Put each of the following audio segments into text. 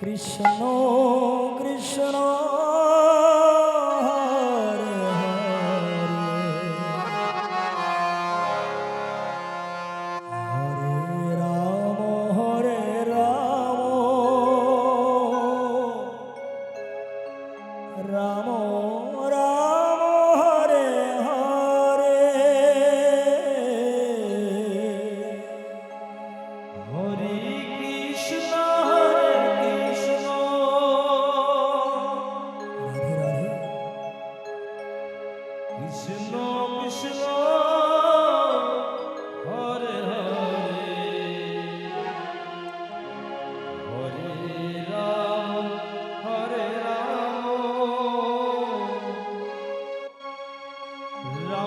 Krishna Krishna.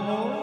Namo